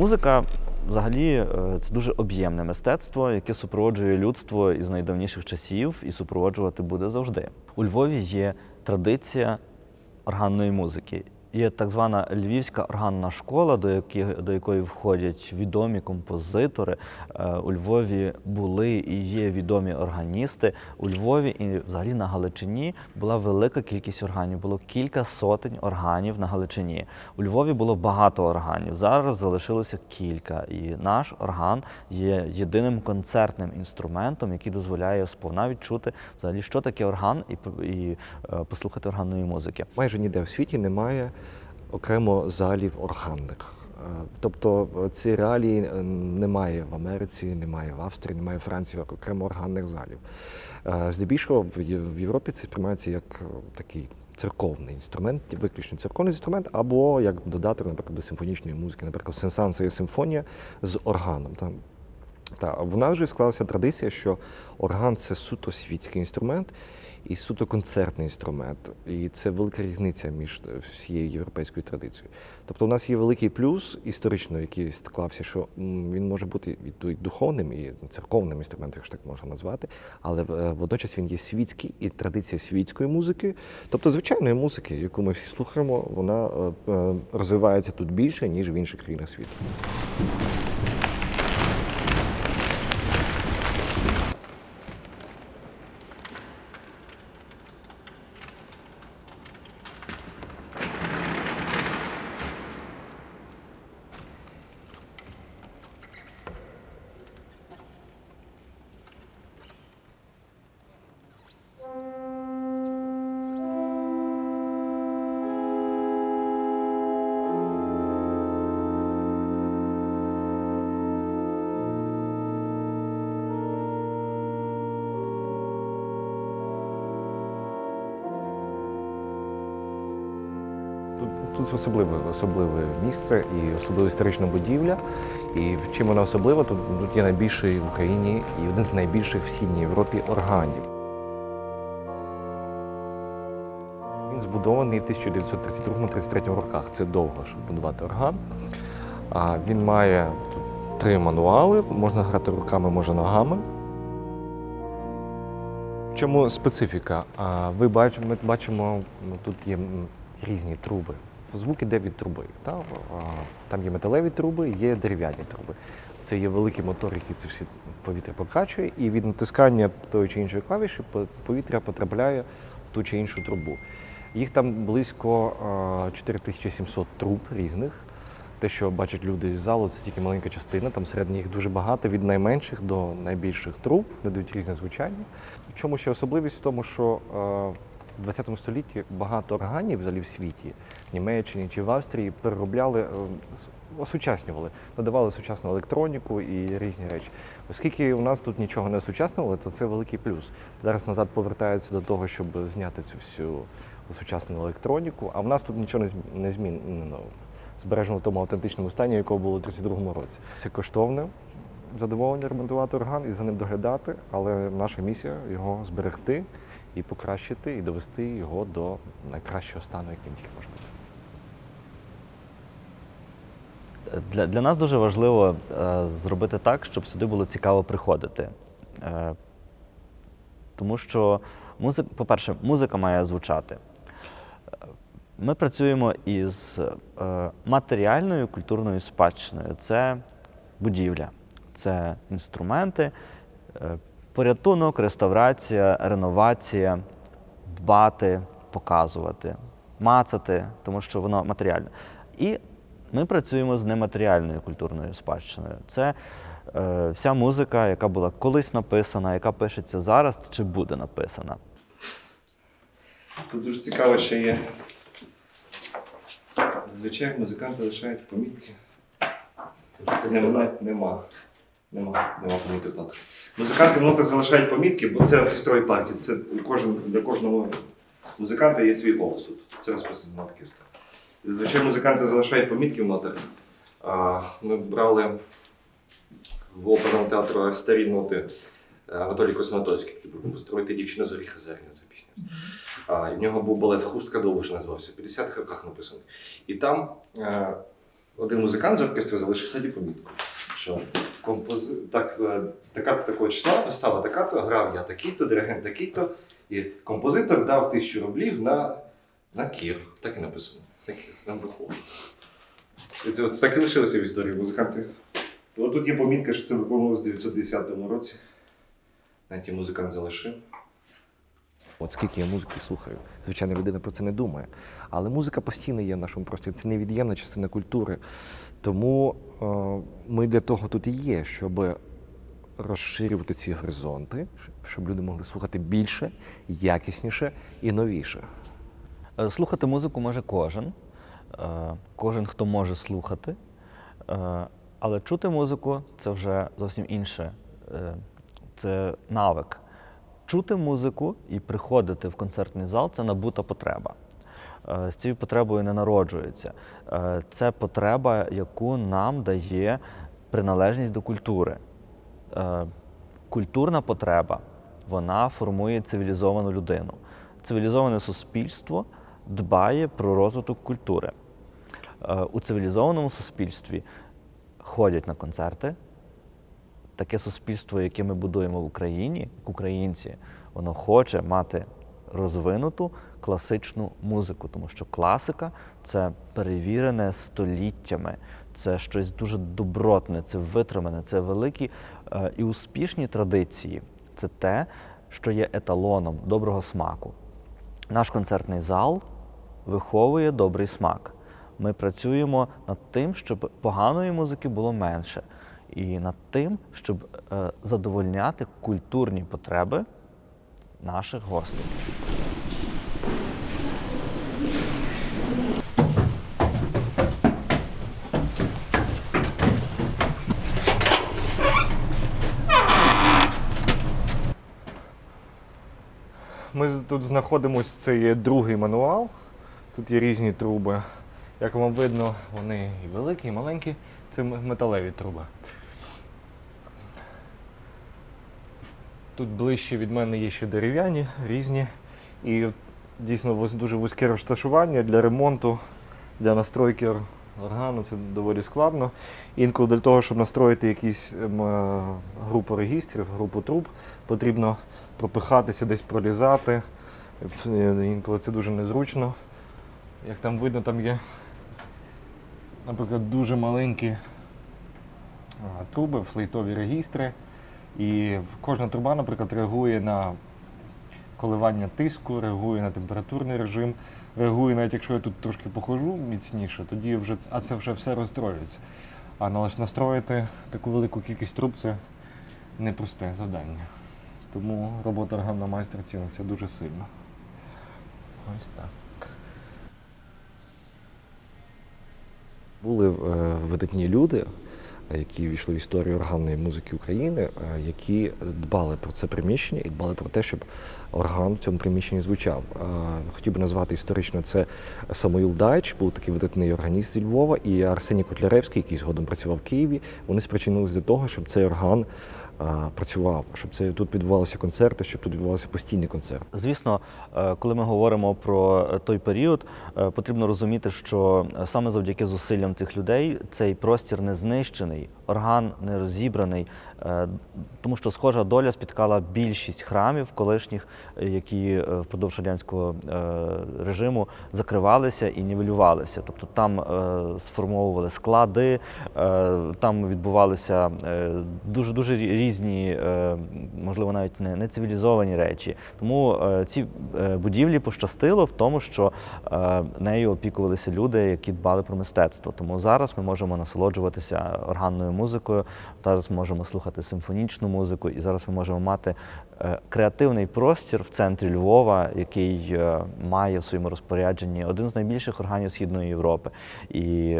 Музика взагалі е, це дуже об'ємне мистецтво, яке супроводжує людство із найдавніших часів і супроводжувати буде завжди. У Львові є традиція органної музики. Є так звана Львівська органна школа, до, яких, до якої входять відомі композитори. Е, У Львові були і є відомі органісти. У Львові і взагалі на Галичині була велика кількість органів. Було кілька сотень органів на Галичині. У Львові було багато органів. Зараз залишилося кілька. І наш орган є єдиним концертним інструментом, який дозволяє сповна відчути взагалі, що таке орган, і, і е, послухати органної музики. Майже ніде в світі немає окремо залів органних. Е, Тобто е, ці реалії е, немає в Америці, немає в Австрії, немає в Франції окремо органних залів. Здебільшого в Європі це сприймається як такий церковний інструмент, виключно церковний інструмент, або як додаток, наприклад, до симфонічної музики, наприклад, сенсан це є симфонія з органом. Там та в нас вже склалася традиція, що орган це суто світський інструмент і суто концертний інструмент. І це велика різниця між е, всією європейською традицією. Тобто, у нас є великий плюс історично, який склався, що він може бути і духовним, і церковним інструментом, якщо так можна назвати, але е, водночас він є світський і традиція світської музики, тобто звичайної музики, яку ми всі слухаємо, вона е, розвивається тут більше, ніж в інших країнах світу. Тут, тут особливе, особливе місце і особлива історична будівля. І чим вона особлива, тут, тут є найбільший в Україні і один з найбільших в Східній Європі органів. Він збудований в 1932-33 роках. Це довго, щоб будувати орган. А він має три мануали, можна грати руками, можна ногами. Чому специфіка? Ви бачите, ми бачимо, ну, тут є різні труби. Звук іде від труби. Та? Там є металеві труби, є дерев'яні труби. Це є великий мотор, який це всі повітря прокачує, і від натискання тої чи іншої клавіші повітря потрапляє в ту чи іншу трубу. Їх там близько а, 4700 труб різних. Те, що бачать люди з залу, це тільки маленька частина. Там серед їх дуже багато, від найменших до найбільших труб, дають різне звучання. В чому ще особливість в тому, що в 20 столітті багато органів взагалі в світі, в Німеччині чи в Австрії, переробляли, е, осучаснювали, надавали сучасну електроніку і різні речі. Оскільки у нас тут нічого не осучаснювали, то це великий плюс. Зараз назад повертаються до того, щоб зняти цю всю сучасну електроніку, а в нас тут нічого не зм- не змінено. Збережено в тому автентичному стані, якого було у 32-му році. Це коштовне задоволення ремонтувати орган і за ним доглядати, але наша місія його зберегти і покращити, і довести його до найкращого стану, яким тільки може бути. Для, для нас дуже важливо е, зробити так, щоб сюди було цікаво приходити. Е, тому що, музик, по-перше, музика має звучати. Е, Ми працюємо із е, матеріальною культурною спадщиною. Це будівля, це інструменти, е, порятунок, реставрація, реновація, дбати, показувати, мацати, тому що воно матеріальне. І ми працюємо з нематеріальною культурною спадщиною. Це е, вся музика, яка була колись написана, яка пишеться зараз чи буде написана. Тут дуже цікаво, що є. Зазвичай музиканти залишають помітки. Нема. Нема. Нема, нема поміток в нотах. Музиканти в нотах залишають помітки, бо це оркестрові партії. Це кожен, для кожного музиканта є свій голос тут. Це розписано на оркестр. Зазвичай музиканти залишають помітки в нотах. А, Ми брали в оперному театру старі ноти Анатолій Косматовський, такий був композитор. Ти дівчина зорі Хазерня, це пісня. А, і в нього був балет Хустка довше називався, в 50-х роках написаний. І там е, один музикант з оркестру залишив собі помітку, що компози... так, е, така-то такого числа, вистава така-то, грав я такий-то, диригент такий-то, і композитор дав тисячу рублів на, на кір. Так і написано. На кір, на. І це от так і лишилося в історії музиканти. Тут є помітка, що це виконувалося в 910 році. Навіть музикант залишив. От скільки я музики слухаю. Звичайно, людина про це не думає. Але музика постійно є в нашому просторі. Це невід'ємна частина культури. Тому е, ми для того тут і є, щоб розширювати ці горизонти, щоб люди могли слухати більше, якісніше і новіше. Е, Слухати музику може кожен, е, кожен, хто може слухати. Але чути музику це вже зовсім інше. Це навик. Чути музику і приходити в концертний зал це набута потреба. Е, З цією потребою не народжується. Е, Це потреба, яку нам дає приналежність до культури. Е, Культурна потреба вона формує цивілізовану людину. Цивілізоване суспільство дбає про розвиток культури. У цивілізованому суспільстві ходять на концерти. Таке суспільство, яке ми будуємо в Україні, українці, воно хоче мати розвинуту класичну музику, тому що класика це перевірене століттями, це щось дуже добротне, це витримане, це великі е, і успішні традиції. Це те, що є еталоном доброго смаку. Наш концертний зал виховує добрий смак. Ми працюємо над тим, щоб поганої музики було менше, і над тим, щоб е, задовольняти культурні потреби наших гостей. Ми тут знаходимося, це є другий мануал. Тут є різні труби. Як вам видно, вони і великі, і маленькі. Це металеві труби. Тут ближче від мене є ще дерев'яні, різні. І дійсно дуже вузьке розташування для ремонту, для настройки органу це доволі складно. Інколи для того, щоб настроїти якісь ем, е, групу регістрів, групу труб, потрібно пропихатися, десь пролізати. Е, Інколи це дуже незручно. Як там видно, там є, наприклад, дуже маленькі труби, флейтові регістри. І кожна труба, наприклад, реагує на коливання тиску, реагує на температурний режим, реагує, навіть якщо я тут трошки похожу міцніше, тоді вже а це вже все розстроюється. А налиш настроїти таку велику кількість труб це непросте завдання. Тому робота органного майстра ціниться дуже сильно. Ось так. Були е, видатні люди, які війшли в історію органної музики України, е, які дбали про це приміщення і дбали про те, щоб орган в цьому приміщенні звучав. Е, Хотів би назвати історично це Самуїл Дайч, був такий видатний органіст зі Львова, і Арсеній Котляревський, який згодом працював в Києві. Вони спричинилися до того, щоб цей орган працював, щоб це тут відбувалися концерти, щоб тут відбувалися постійні концерти. Звісно, е, коли ми говоримо про е, той період, е, потрібно розуміти, що саме завдяки зусиллям цих людей цей простір не знищений, орган не розібраний, тому що схожа доля спіткала більшість храмів колишніх, які впродовж радянського режиму закривалися і нівелювалися. Тобто там сформовували склади, там відбувалися дуже дуже різні, е, можливо, навіть не, не цивілізовані речі. Тому е, ці е, будівлі пощастило в тому, що нею опікувалися люди, які дбали про мистецтво. Тому зараз ми можемо насолоджуватися органною музикою, зараз можемо слухати симфонічну музику, і зараз ми можемо мати креативний простір в центрі Львова, який має в своєму розпорядженні один з найбільших органів Східної Європи. І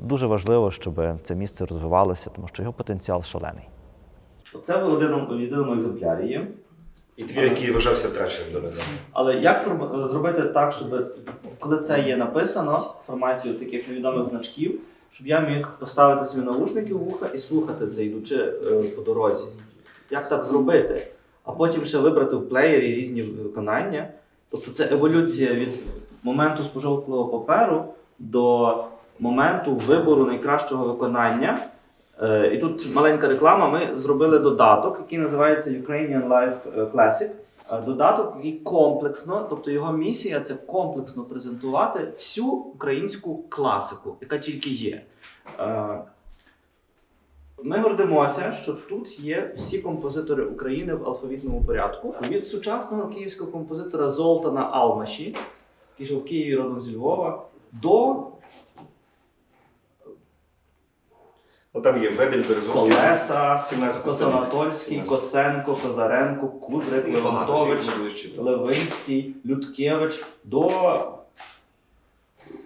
дуже важливо, щоб це місце розвивалося, тому що його потенціал шалений. Це в єдиному, в єдиному екземплярі є. І твір, який вважався втраченим до недавно. Але як форм- зробити так, щоб коли це є написано в форматі таких невідомих значків, щоб я міг поставити свої наушники в вуха і слухати це, йдучи е, по дорозі. Як так зробити? А потім ще вибрати в плеєрі різні виконання. Тобто це еволюція від моменту спожовклого паперу до моменту вибору найкращого виконання. Е, І тут маленька реклама. Ми зробили додаток, який називається Ukrainian Life Classic. Е, Додаток, який комплексно, тобто його місія це комплексно презентувати всю українську класику, яка тільки є. Е, Ми гордимося, що тут є всі композитори України в алфавітному порядку. Від сучасного київського композитора Золтана Алмаші, який жив в Києві родом зі Львова, до Ну, там є Ведель, Березовський. Колеса, 17 Косанатольський. Косенко, Козаренко, Кудрик, багато, Левантович, всіх ми вивчили. Левинський, Людкевич до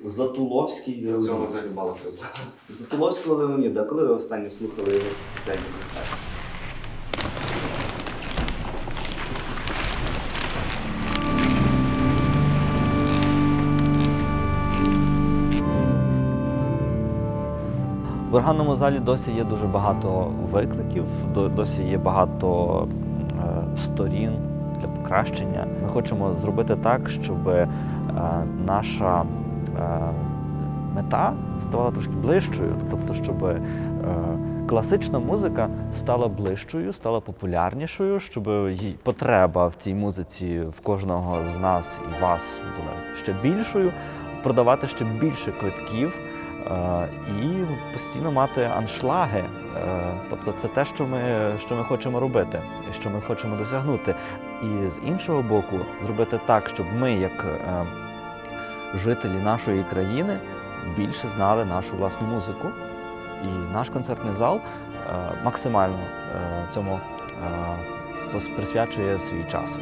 Затуловський. Цього взагалі мало хто знає. Затуловського Леоніда. Коли ви останнє слухали його день концерт? В органному залі досі є дуже багато викликів, досі є багато е, сторін для покращення. Ми хочемо зробити так, щоб е, наша е, мета ставала трошки ближчою, тобто, щоб класична музика стала ближчою, стала популярнішою, щоб її потреба в цій музиці в кожного з нас і вас була ще більшою, продавати ще більше квитків. Е, і постійно мати аншлаги. Е, Тобто це те, що ми, що ми хочемо робити, що ми хочемо досягнути. І з іншого боку, зробити так, щоб ми, як е, жителі нашої країни, більше знали нашу власну музику. І наш концертний зал максимально цьому присвячує свій час.